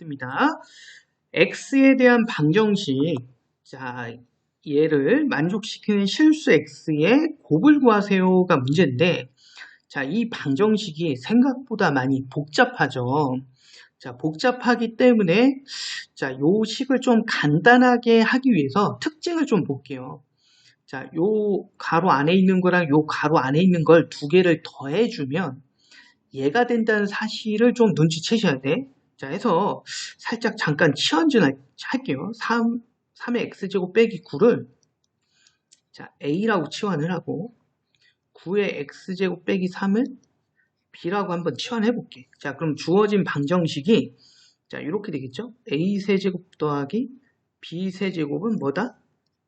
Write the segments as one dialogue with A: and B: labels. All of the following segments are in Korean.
A: 있습니다. x에 대한 방정식, 자, 얘를 만족시키는 실수 x의 곱을 구하세요가 문제인데, 자, 이 방정식이 생각보다 많이 복잡하죠. 자, 복잡하기 때문에, 자, 요 식을 좀 간단하게 하기 위해서 특징을 좀 볼게요. 자, 요 가로 안에 있는 거랑 요 가로 안에 있는 걸 두 개를 더해주면 얘가 된다는 사실을 좀 눈치채셔야 돼. 자, 해서 살짝 잠깐 치환전 할게요. 3, 3의 x제곱 빼기 9를 자, a라고 치환을 하고 9의 x제곱 빼기 3을 b라고 한번 치환해 볼게. 자, 그럼 주어진 방정식이 자, 이렇게 되겠죠? a 세제곱 더하기 b 세제곱은 뭐다?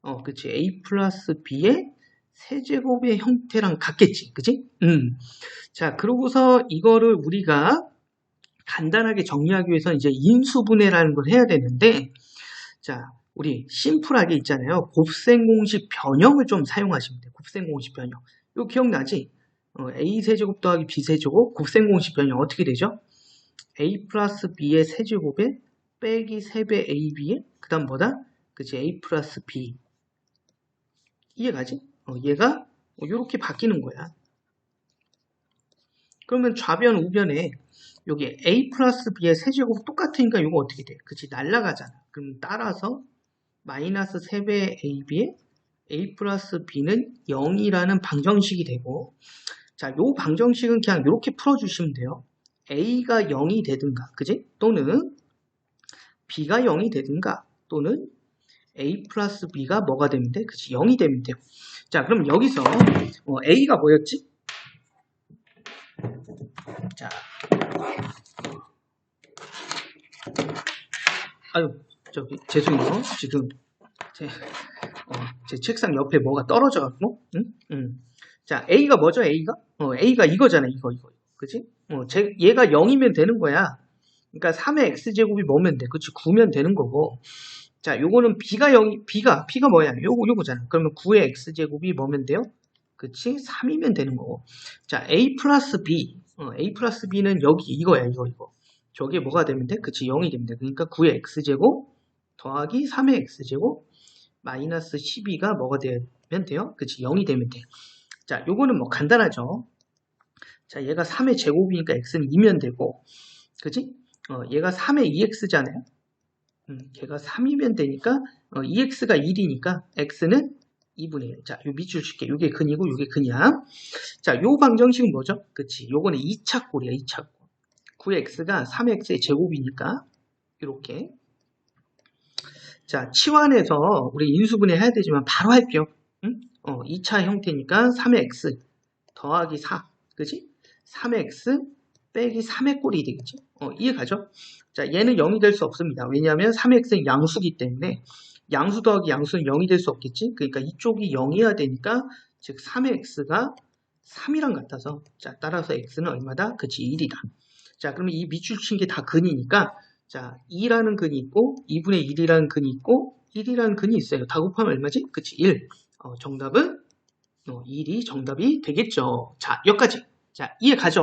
A: 어, 그치. a 플러스 b의 세제곱의 형태랑 같겠지. 그치? 음. 자, 그러고서 이거를 우리가 간단하게 정리하기 위해서 이제 인수분해라는 걸 해야 되는데, 자, 우리 심플하게 있잖아요. 곱셈 공식 변형을 좀 사용하시면 돼요. 곱셈 공식 변형. 이거 기억나지? 어, a 세제곱 더하기 b 세제곱 곱셈 공식 변형 어떻게 되죠? a 플러스 b의 세제곱에 빼기 3배 ab에 그 다음 뭐다? 그치 a 플러스 b 이해가지? 어, 얘가 이렇게 바뀌는 거야. 그러면 좌변 우변에 여기 a 플러스 b의 세제곱 똑같으니까 이거 어떻게 돼? 그치 날라가잖아. 그럼 따라서 마이너스 3배 ab에 a 플러스 b는 0이라는 방정식이 되고 자, 요 방정식은 그냥 이렇게 풀어주시면 돼요. a가 0이 되든가, 그지? 또는 b가 0이 되든가, 또는 a 플러스 b가 뭐가 되면 돼? 그치? 0이 되면 돼요. 자, 그럼 여기서 어, a가 뭐였지? 자, 아유, 저기 죄송해요. 지금 제, 어, 제 책상 옆에 뭐가 떨어져갖고, 응? 응. 자, a가 뭐죠? a가? 어, a가 이거잖아, 이거, 이거, 그치? 어, 제, 얘가 0이면 되는 거야. 그러니까 3의 x제곱이 뭐면 돼? 그치? 9면 되는 거고. 자, 요거는 b가 0, b가, b가 뭐야? 요거, 요거잖아. 그러면 9의 x제곱이 뭐면 돼요? 그치? 3이면 되는 거고. 자, a 플러스 b. 어, a 플러스 b는 여기, 이거야, 이거, 이거. 저게 뭐가 되면 돼? 그치? 0이 됩니다. 그러니까 9의 x제곱 더하기 3의 x제곱 마이너스 12가 뭐가 되면 돼요? 그치? 0이 되면 돼. 자, 요거는 뭐 간단하죠? 자, 얘가 3의 제곱이니까 x는 2면 되고, 그치? 어, 얘가 3의 2x잖아요? 음, 걔가 3이면 되니까, 어, 2x가 1이니까, x는 2분의 1. 자, 요 밑줄 칠게. 요게 근이고, 요게 근이야. 자, 요 방정식은 뭐죠? 그치? 요거는 2차 꼴이야, 2차 꼴. 9x가 3x의 제곱이니까, 이렇게. 자, 치환해서 우리 인수분해 해야 되지만 바로 할게요. 응? 어, 2차 형태니까 3x 더하기 4. 그지? 3x 빼기 3의 꼴이 되겠지? 어, 이해 가죠? 자, 얘는 0이 될 수 없습니다. 왜냐하면 3x는 양수기 때문에 양수 더하기 양수는 0이 될 수 없겠지? 그러니까 이쪽이 0이어야 되니까 즉 3x가 3이랑 같아서 자, 따라서 x는 얼마다? 그치, 1이다. 자, 그러면 이 밑줄 친 게 다 근이니까 자, 2라는 근이 있고 2분의 1이라는 근이 있고 1이라는 근이 있어요. 다 곱하면 얼마지? 그치, 1. 어, 정답은 어, 1이 정답이 되겠죠. 자, 여기까지. 자, 이해 가죠?